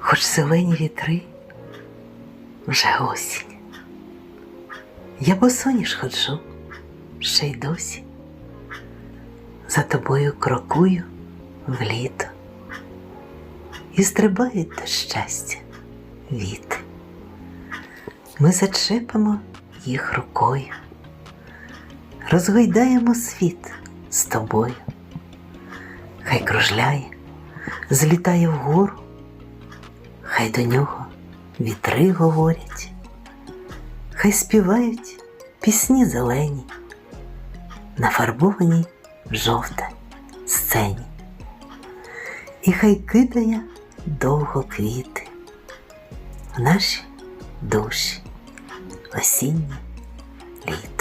хоч зелені вітри, вже осінь. Я босоніж ходжу, ще й досі. За тобою крокую в літо. І стрибають до щастя віти. Ми зачепимо їх рукою, розгойдаємо світ з тобою. Хай кружляє, злітає вгору, хай до нього вітри говорять, хай співають пісні зелені, нафарбованій в жовте сцені, і хай кидає довго квіти в наші душі осіннє літо.